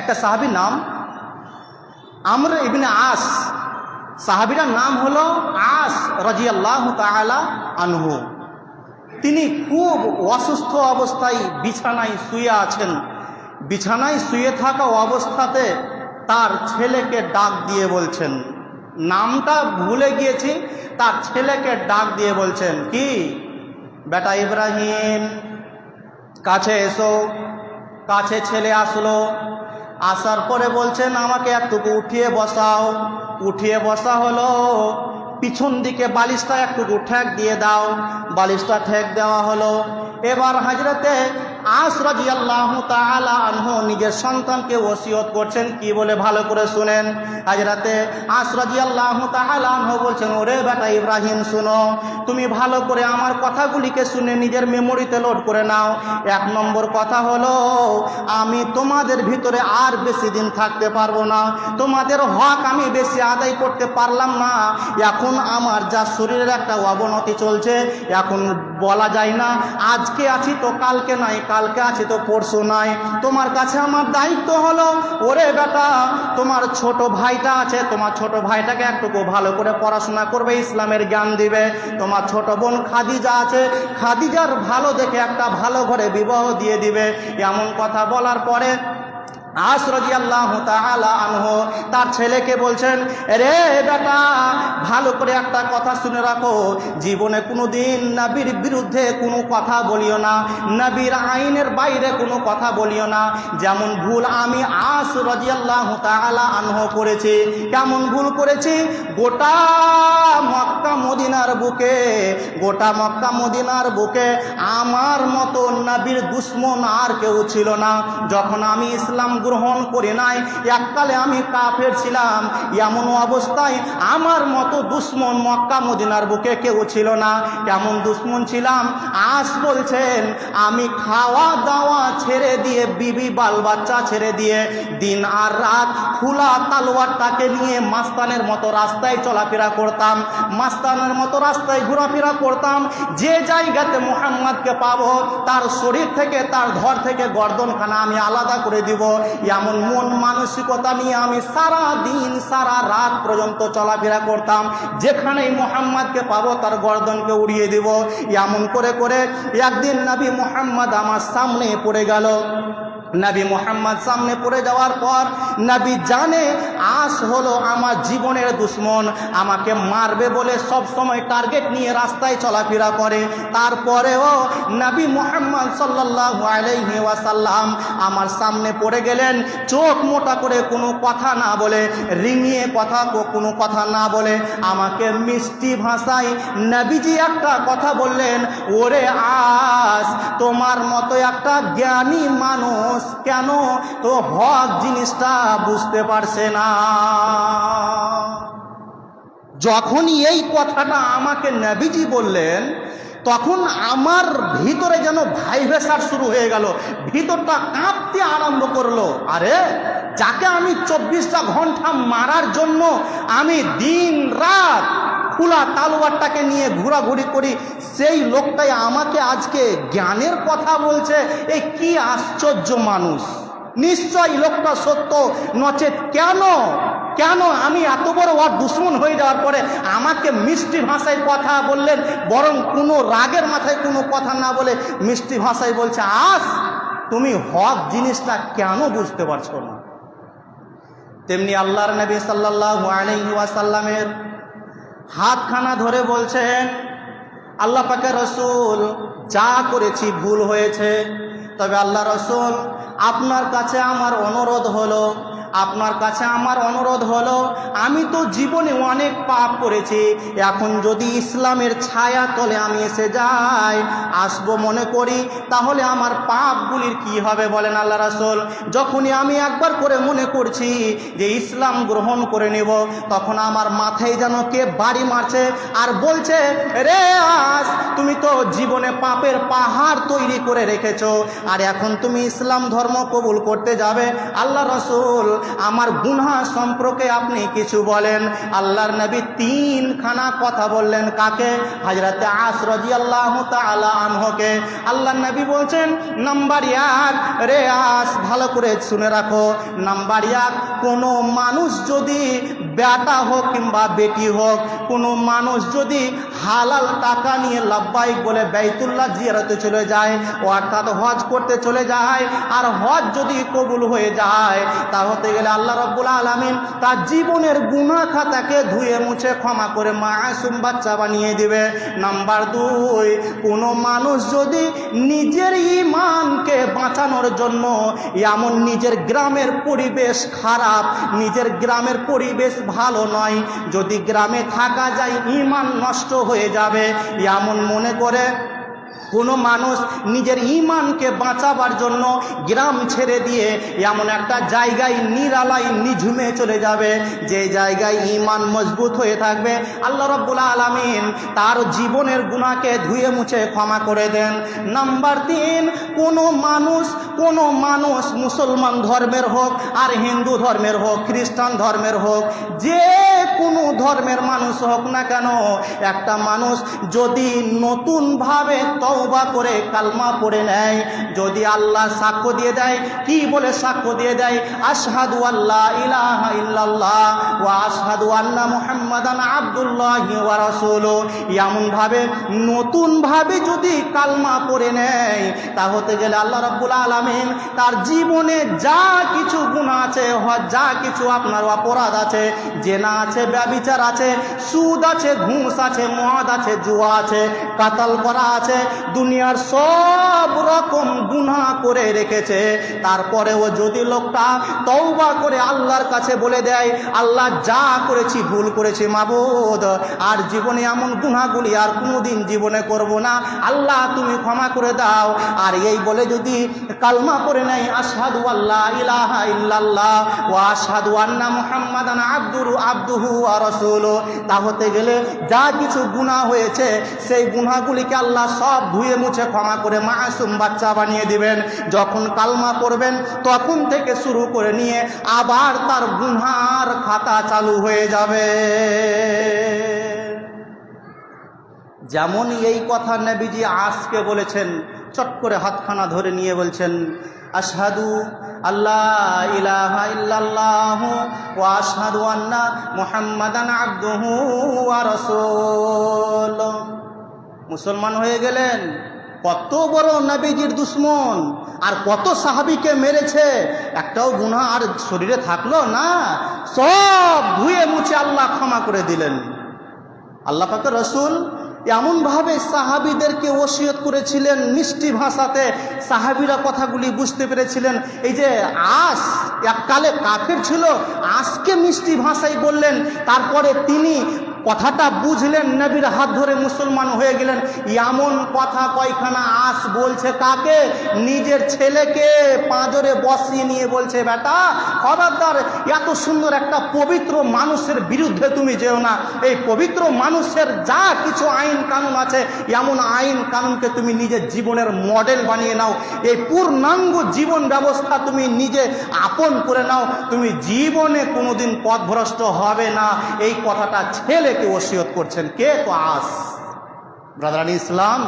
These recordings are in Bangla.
একটা সাহাবির নাম আমর ইবনে আস। সাহাবিরার নাম হলো আস রাজিয়াল্লাহ তাআলা আনহু। তিনি খুব অসুস্থ অবস্থায় বিছানায় শুয়ে আছেন। বিছানায় শুয়ে থাকা অবস্থাতে তার ছেলেকে ডাক দিয়ে বলছেন, নামটা ভুলে গিয়েছি। তার ছেলেকে ডাক দিয়ে বলছেন, কি? বেটা ইব্রাহিম, কাছে এসো, কাছে ছেলে আসলো। আসার পরে বলছেন, আমাকে একটুকু উঠিয়ে বসাও। উঠিয়ে বসা হলো, পিছন দিকে বালিশটা একটুকু ঠেক দিয়ে দাও। বালিশটা ঠেক দেওয়া হলো। এবার হাজরতে আস রাজিয়াল্লাহ তাআলা আনহু নিজের সন্তানকে ওসিয়ত করছেন, কি বলে ভালো করে শুনেন। হাজরাতে আস রাজিয়াল্লাহ তাআলা আনহু বলছেন, ওরে বেটা ইব্রাহিম, শুনো, তুমি ভালো করে আমার কথাগুলিকে শুনে নিজের মেমোরিতে লোড করে নাও। এক নম্বর কথা হলো, আমি তোমাদের ভিতরে আর বেশি দিন থাকতে পারব না। তোমাদের হক আমি বেশি আদায় করতে পারলাম না। এখন আমার যা শরীরের একটা অবনতি চলছে, এখন বলা যায় না, আজকে আছি তো কালকে নাই কালকে আছে তো পরশু নাই। তোমার কাছে আমার দায়িত্ব হলো, ওরে বেটা, তোমার ছোট ভাইটা আছে, তোমার ছোট ভাইটাকে একটুকু ভালো করে পড়াশোনা করবে, ইসলামের জ্ঞান দিবে। তোমার ছোট বোন খাদিজা আছে, খাদিজার ভালো দেখে একটা ভালো ঘরে বিবাহ দিয়ে দিবে। এমন কথা বলার পরে আস রাজিয়াল্লাহ তাআলা আনহু, তার ছেলেকে বলছেন রে বেটা, ভালো করে একটা কথা শুনে রাখো। জীবনে কোনো দিন নবীর বিরুদ্ধে কোনো কথা বলিও না, নবীর আইনের বাইরে কোনো কথা বলিও না। যেমন ভুল আমি আস রাজিয়াল্লাহ তাআলা আনহু করেছি, কেমন ভুল করেছি? গোটা মক্কা মদিনার বুকে, গোটা মক্কা মদিনার বুকে আমার মতো নবীর দুশ্মন আর কেউ ছিল না। যখন আমি ইসলাম গ্রহণ করি নাই, এককালে আমি কাফের ছিলাম, এমন অবস্থায় আমার মতো দুশ্মন মক্কা মদিনার বুকে কেউ ছিল না। কেমন দুশ্মন ছিলাম? আজ বলছেন, আমি খাওয়া দাওয়া ছেড়ে দিয়ে, বিবি বাল বাচ্চা ছেড়ে দিয়ে, দিন আর রাত খোলা তালোয়ারটাকে নিয়ে মাস্তানের মতো রাস্তায় চলাফেরা করতাম। মাস্তানের মতো রাস্তায় ঘোরাফেরা করতাম। যে জায়গাতে মোহাম্মদকে পাবো, তার শরীর থেকে, তার ঘর থেকে গর্দনখানা আমি আলাদা করে দিব। এমন মন মানসিকতা নিয়ে আমি সারা দিন সারা রাত পর্যন্ত চলাফেরা করতাম। যেখানেই মোহাম্মদকে পাবো, তার গর্দনকে উড়িয়ে দিব। এমন করে করে একদিন নবী মোহাম্মদ আমার সামনে পড়ে গেল। নবী মোহাম্মদ সামনে পড়ে যাওয়ার পর নবী জানে, আস হলো আমার জীবনের দুশ্মন, আমাকে মারবে বলে সব সময় টার্গেট নিয়ে রাস্তায় চলাফেরা করে। তারপরেও নবী মোহাম্মদ সাল্লাহ ওয়াসাল্লাম আমার সামনে পড়ে গেলেন, চোখ মোটা করে কোনো কথা না বলে, রিঙিয়ে কথা কোনো কথা না বলে। আমাকে মিষ্টি ভাষায় নবীজি একটা কথা বললেন, ওরে আস, তোমার মতো একটা জ্ঞানী মানুষ কেন? তো হক জিনিসটা বুঝতে পারছে না। যখনই এই কথাটা আমাকে নবীজি বললেন, তখন আমার ভিতরে যেন ভাইভেসার শুরু হয়ে গেল, ভিতরটা কাঁপতে আরম্ভ করল। আরে, যাকে আমি চব্বিশটা ঘণ্টা মারার জন্য আমি দিন রাত খোলা তালোয়ারটাকে নিয়ে ঘোরাঘুরি করি, সেই লোকটাই আমাকে আজকে জ্ঞানের কথা বলছে। এই কি আশ্চর্য মানুষ। নিশ্চয় লোকটা সত্য, নচেত কেন? কেন আমি এত বড় ওর দুশ্মন হয়ে যাওয়ার পরে আমাকে মিষ্টি ভাষায় কথা বললেন, বরং কোনো রাগের মাথায় কোনো কথা না বলে মিষ্টি ভাষায় বলছে, আস, তুমি হক জিনিসটা কেন বুঝতে পারছ না? তেমনি আল্লাহর নবী সাল্লাহ আলাইহি ওয়াসাল্লামের হাতখানা ধরে বলছেন, আল্লাহ পাকে রসুল যা করেছি ভুল হয়েছে, তবে আল্লাহ রসুল আপনার কাছে আমার অনুরোধ হলো আপনার কাছে আমার অনুরোধ হলো, আমি তো জীবনে অনেক পাপ করেছি, এখন যদি ইসলামের ছায়া তলে আমি এসে যাই, আসব মনে করি, তাহলে আমার পাপগুলির কি হবে বলেন আল্লাহ রাসুল? যখনই আমি একবার করে মনে করছি যে ইসলাম গ্রহণ করে নেব, তখন আমার মাথায় যেন কে বাড়ি মারছে আর বলছে, রে আস, তুমি তো জীবনে পাপের পাহাড় তৈরি করে রেখেছো, আর এখন তুমি ইসলাম ধর্ম কবুল করতে যাবে। আল্লাহ রসুল আমার গুনহা সম্পর্কে আপনি কিছু বলেন। আল্লাহর নবী তিনখানা কথা বললেন কাকে? হাজরাতে আস রাজি আল্লাহ তালা আনহকে। আল্লাহ নবী বলছেন, নাম্বার এক, রে আস, ভালো করে শুনে রাখো। নাম্বার এক, কোনো মানুষ যদি বেটা হোক কিংবা বেটি হোক, কোনো মানুষ যদি হালাল টাকা নিয়ে লাভবাহিক বলে ব্যয়তুল্লাহ জিয়ারতে চলে যায়, অর্থাৎ হজ করতে চলে যায়, আর হজ যদি কবুল হয়ে যায় তা হতে গেলে আল্লাহ রব্বুল আলমিন তার জীবনের গুণা খাতাকে ধুয়ে মুছে ক্ষমা করে মাসুম বাচ্চা বানিয়ে দিবে। নাম্বার দুই, কোনো মানুষ যদি নিজের ইমানকে বাঁচানোর জন্য এমন নিজের গ্রামের পরিবেশ খারাপ, নিজের গ্রামের পরিবেশ ভালো নয়, যদি গ্রামে থাকা যায় ইমান নষ্ট হয়ে যাবে, এমন মনে করে কোনো মানুষ নিজের ইমানকে বাঁচাবার জন্য গ্রাম ছেড়ে দিয়ে এমন একটা জায়গায় নিরালায় নিঝুমে চলে যাবে, যে জায়গায় ইমান মজবুত হয়ে থাকবে। আল্লাহ রব্বুল আলমিন তার জীবনের গুণাকে ধুয়ে মুছে ক্ষমা করে দেন। নাম্বার তিন, কোনো মানুষ কোনো মানুষ মুসলমান ধর্মের হোক আর হিন্দু ধর্মের হোক, খ্রিস্টান ধর্মের হোক, যে কোনো ধর্মের মানুষ হোক না কেন, একটা মানুষ যদি নতুনভাবে তওবা করে, কালমা পড়ে নেয়। যদি আল্লাহ সাক্ষ্য দিয়ে দেয়, কি বলে সাক্ষ্য দিয়ে দেয়? আশহাদু আল্লাহ ইলাহা ইল্লাল্লাহ ওয়া আশহাদু আন্না মুহাম্মাদান আব্দুল্লাহি ওয়া রাসূলু এমনভাবে, নতুনভাবে যদি কালমা পড়ে নেয়, তা হতে গেলে আল্লাহ রাব্বুল আলামিন তার জীবনে যা কিছু গুণ আছে, যা কিছু আপনার অপরাধ আছে জেনা আছে ব্যবিচার আছে, সুদ আছে, ঘুষ আছে, মদ আছে, জুয়া আছে, কাতাল করা আছে, দুনিয়ার সব রকম গুনাহ করে রেখেছে। তারপরেও যদি লোকটা তওবা করে আল্লাহর কাছে বলে দেয়, আল্লাহ যা করেছি, ভুল করেছি, মাবুদ, আর জীবনে এমন গুনাহগুলি আর কোনোদিন জীবনে করব না। আল্লাহ, তুমি ক্ষমা করে দাও। আর এই বলে যদি কালমা করে নেয়, আশহাদু আল্লাহ ইলাহা ইল্লাল্লাহ ওয়া আশহাদু আন্না মুহাম্মাদান আব্দুরু আব্দুহু আর তা হতে গেলে যা কিছু গুণা হয়েছে, সেই গুণাগুলিকে আল্লাহ সব ধুয়ে মুছে ক্ষমা করে মাসুম বাচ্চা বানিয়ে দিবেন। যখন কালমা করবেন তখন থেকে শুরু করে নিয়ে আবার তার গুনহার খাতা চালু হয়ে যাবে। যেমন এই কথা নবীজি আজকে বলেছেন, চট করে হাতখানা ধরে নিয়ে বলছেন, আশহাদু আল্লাহ ইলাহা ওয়া আশহাদু আন্না মুহাম্মাদান মুসলমান হয়ে গেলেন। কত বড় নবীজির দুশ্মন আর কত সাহাবিকে মেরেছে, একটাও গুনাহ আর শরীরে থাকল না, সব ধুয়ে মুছে আল্লাহ ক্ষমা করে দিলেন। আল্লাহ পাকের রসুল এমনভাবে সাহাবিদেরকে ওসিয়ত করেছিলেন মিষ্টি ভাষাতে। সাহাবিরা কথাগুলি বুঝতে পেরেছিলেন। এই যে আস, এককালে কাফের ছিল, আজকে মিষ্টি ভাষায় বললেন। তারপরে তিনি কথাটা বুঝলেন নবীর হাত ধরে মুসলমান হয়ে গেলেন। এমন কথা কয়খানা আস বলছে কাকে? নিজের ছেলেকে পাঁজরে বসিয়ে নিয়ে বলছে, বেটা, খবরদার, এত সুন্দর একটা পবিত্র মানুষের বিরুদ্ধে তুমি যেও না। এই পবিত্র মানুষের যা কিছু আইন কানুন আছে, এমন আইন কানুনকে তুমি নিজের জীবনের মডেল বানিয়ে নাও। এই পূর্ণাঙ্গ জীবন ব্যবস্থা তুমি নিজে আপন করে নাও। তুমি জীবনে কোনোদিন পথভ্রষ্ট হবে না। এই কথাটা ছেলেকে ওসিয়ত করছেন। কে? তো আস। ব্রাদারানি ইসলাম,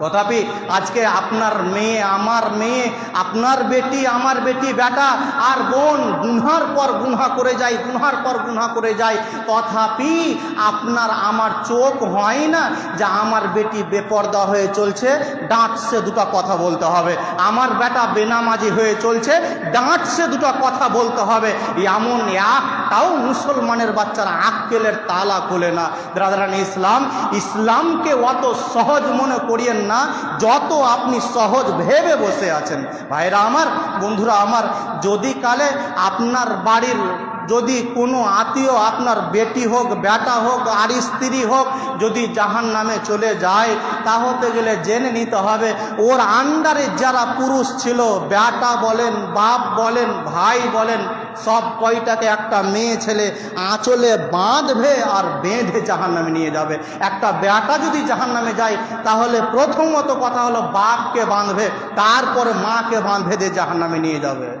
তথাপি আজকে আপনার মেয়ে, আমার মেয়ে, আপনার বেটি, আমার বেটি, বেটা, আর বোন গুনহার পর গুনহা করে যায়, গুনহার পর গুনহা করে যায়। তথাপি আপনার আমার চোখ হয় না যে আমার বেটি বেপর্দা হয়ে চলছে ডাঁটসে দুটো কথা বলতে হবে। আমার বেটা বেনামাজি হয়ে চলছে ডাঁটসে দুটো কথা বলতে হবে। এমন একটাও মুসলমানের বাচ্চারা আক্কেলের তালা খোলে না। ব্রাদারান, ইসলাম, ইসলামকে অত সহজ মনে করিয়েন না, যত আপনি সহজ ভেবে বসে আছেন। ভাইরা আমার, বন্ধুরা আমার, যদি কালে আপনার বাড়ির যদি কোনো আত্মীয়, আপনার বেটি হোক, বেটা হোক, আর স্ত্রী হোক, যদি জাহান নামে চলে যায় তা হতে গেলে জেনে নিতে হবে, ওর আন্ডারে যারা পুরুষ ছিল, বেটা বলেন, বাপ বলেন, ভাই বলেন সব কয়টাকে একটা মেয়ে ছেলে আঁচলে বাঁধবে আর বেঁধে জাহান নামে নিয়ে যাবে। একটা বেটা যদি জাহান নামে যায়, তাহলে প্রথমত কথা হলো বাপকে বাঁধবে, তারপরে মাকে বাঁধে দিয়ে জাহান নামে নিয়ে যাবে।